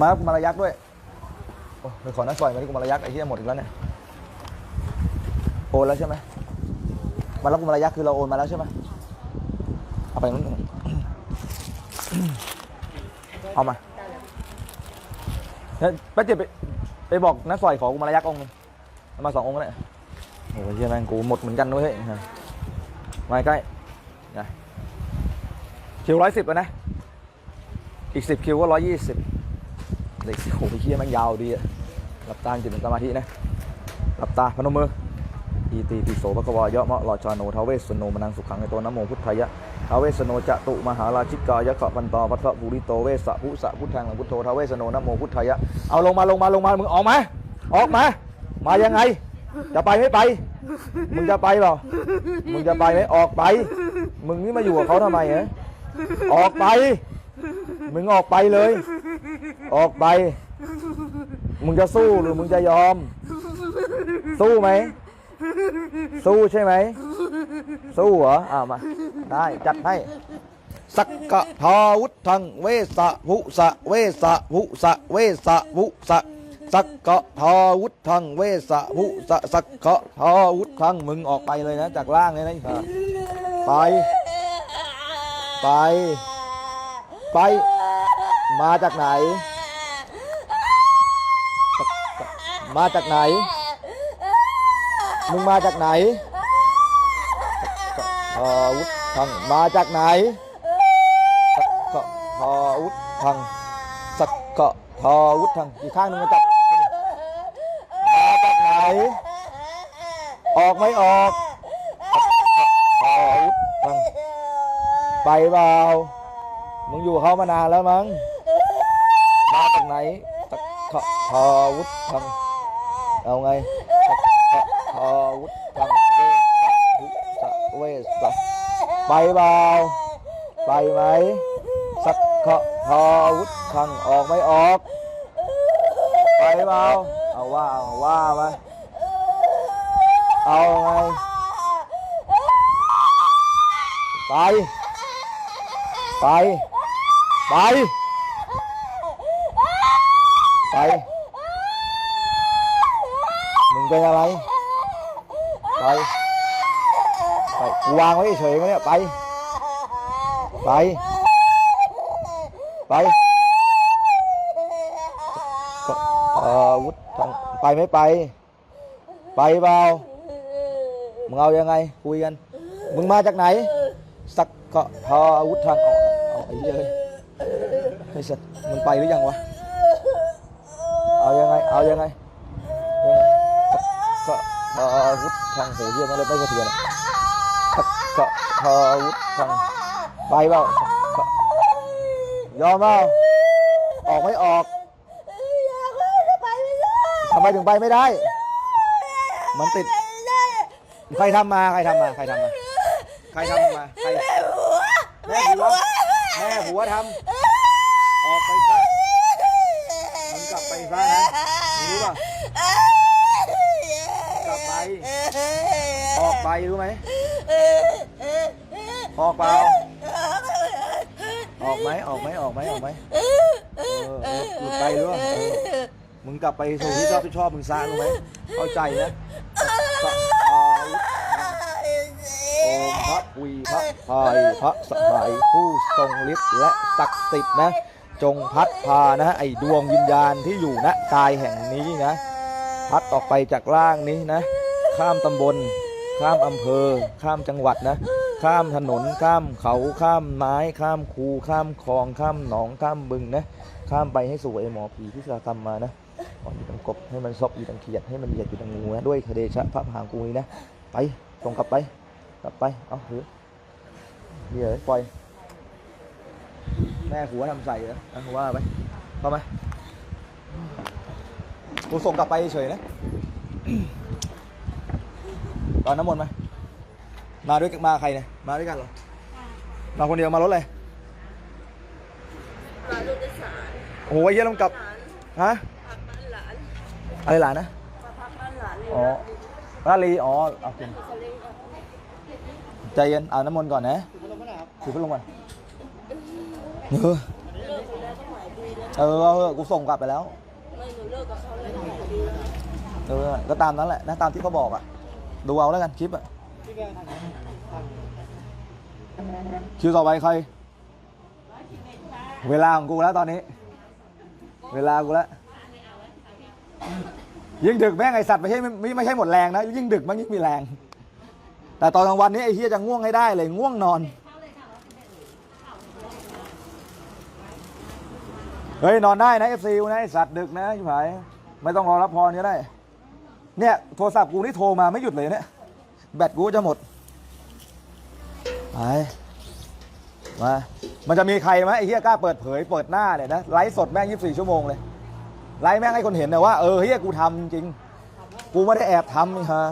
มากูมาระยักษ์ด้วย โอ้ไปขอนักสอยมาที่กูมาระยักษ์ไอ้ที่หมดอีกแล้วเนี่ยโอนแล้วใช่ไหมมาแล้วกูมาระยักษ์คือเราโอนมาแล้วใช่ไหมเอาไปนู้นเอามาเนี่ยป้าเจ็บไปไปบอกนักสอยขอกูมาระยักษ์องค์หนึงเอามาสององค์ก็ได้โอ้ยเฮียแม่งกูหมดเหมือนกันด้วยเฮ้ยมาใกล้นะคิวร้อยสิบแล้วนะ อีกสิบคิวก็ร้อยยี่สิบ เด็กโอ้โหเฮียมันยาวดีอะหลับตาจิตเป็นสมาธินะหลับตาพนมมืออีตีปิโสภควายะมะราชาโนทาเวสโนมนังสุขังในตัวนโมพุทธายะทาเวสโนจะตุมหาราชิกายะขะพันตอพัทธบุริโตเวสสะพุสะพุทธังหลังพุทโธทาเวสโนนโมพุทธายะเอาลงมาลงมาลงมามึงออกมาออกมามายังไง จะไปไม่ไป มึงจะไปเปล่ามึงจะไปไหมออกไป มึงนี่มาอยู่กับเขาทำไมเหรอออกไป มึงออกไปเลย ออกไป มึงจะสู้หรือมึงจะยอม สู้ไหม สู้ใช่ไหม สู้เหรออ่ามา ได้จัดให้ สักกะทาวุธังเวสะภุสะเวสะภุสะเวสะภุสะสักกะทาวุธังเวสะภุสะสักกะทาวุธังมึงออกไปเลยนะ จากล่างเลยนะไอ้ห่าไปไป ไป มาจากไหน มาจากไหน มึงมาจากไหนทอวุฒทังมาจากไหนสักกะทอวุฒทังสักกะทอวุฒทังอีกข้างหนึงมาจับมาจากไหน ออกไม่ออกทอวุฒทังไปเปล่ามึงอยู่เขามานานแล้วมั้งมาจากไหนสักกะทอวุฒทัง เอาไงสักกะทอวุฒังเวสะภุสะเวสไปเปล่าไปไหมสักกะทอวุฒังออกไม่ออก ไปเปล่าเอาว่าเอาว่ามาเอาไงไป ไป ไป ไป เป็นอะไร ไป ไปกูวางไว้เฉยๆเนี่ยไป ไป ไปก็อาวุธทางไปไม่ไป ไปเปล่ามึงเอายังไงคุยกัน มึงมาจากไหน สักก็พออาวุธทางออกเอาไอ้เหี้ยเยไอ้สัตว์มึงไปหรือยังวะ เอายังไง เอายังไงยังไง กก็พออาวุธทางโหเหี้ยมันเลยไม่กระเทือนอะสักก็พออาวุธทางไปเปล่าสักก็ยอมเปล่าออกไม่ออกทำไมถึงไปไม่ได้ มันติด ใครทำมา ใครทำมา ใครทำมา ใครทำมา ใครแม่ผัว แม่ผัวทำ ออกไปซะมึงกลับไปซะนะมึงรู้ป่ะ กลับไป ออกไป รู้ไหมออกเปล่าออกไหมออกไหมออกไหมออกไหมเออเออหลุดไปรู้ป่ะเออมึงกลับไปสู่ที่ชอบที่ชอบมึงซะรู้ไหมเข้าใจนะอาวุธโอพระวีพระพายพระสหายผู้ทรงฤทธิ์และศักดิ์สิทธิ์นะ จงพัดพานะ ไอ้ดวงวิญญาณที่อยู่ณกายแห่งนี้นะ พัดออกไปจากร่างนี้นะ ข้ามตำบล ข้ามอำเภอ ข้ามจังหวัดนะ ข้ามถนน ข้ามเขา ข้ามไม้ ข้ามคูข้ามคลอง ข้ามหนอง ข้ามบึงนะ ข้ามไปให้สู่ไอหมอผีที่สากรรมานะอ่อนอยู่ตังกบ ให้มันซบอยู่ตังเขียด ให้มันเหยียดอยู่ตังงูนะ ด้วยคเดชะพระพหางกูนี้นะ ไป ตรงกลับไป กลับไป เอาถือเดี๋ยวปล่อย แม่หัวทำใส่เหรอเอาว่าไปเข้ามากูส่งกลับไปเฉยนะ ตอนน้ำมนต์ไหมมาด้วยมาใครเนี่ยมาด้วยกันเหรอมาคนเดียวมารถเลยมาลูกจะสารโอ้โหไอ้เหี้ยต้องกลับฮะพักบ้านหลานอะไรหลานนะมาพักบ้านหลานเลยอ๋อลาลีอ๋อเอาคุณทะเลก็ใจเย็นเอาน้ำมนต์ก่อนนะถือพัดลมก่อนเออเออเอาเถอะกูส่งกลับไปแล้วไม่หนูเลิกกับเขาเลยหลายปีแล้วเออก็ตามนั้นแหละนะตามที่เขาบอกอะ ดูเอาแล้วกันคลิปอะคิวต่อไปใคร เวลาของกูแล้วตอนนี้ เวลากูแล้ว ยิ่งดึกแม่งไอสัตว์ไม่ใช่ไม่ไม่ใช่หมดแรงนะ ยิ่งดึกมันยิ่งมีแรง แต่ตอนกลางวันนี้ไอ้เฮียจะง่วงให้ได้เลยง่วงนอน เฮ้ยนอนได้นะเอฟซีนะไอสัตว์ดึกนะชิบหายไม่ต้องรอรับพรก็ได้ เนี่ยโทรศัพท์กูนี่โทรมาไม่หยุดเลยเนี่ยแบตกูจะหมดไปมามันจะมีใครไหมไอ้เฮียกล้าเปิดเผยเปิดหน้าเนี่ยนะไลฟ์สดแม่งยีิบสี่ชั่วโมงเลยไลฟ์แม่งให้คนเห็นนะว่าเออเฮียกูทำจริง กูไม่ได้แอบทำนี่ฮะ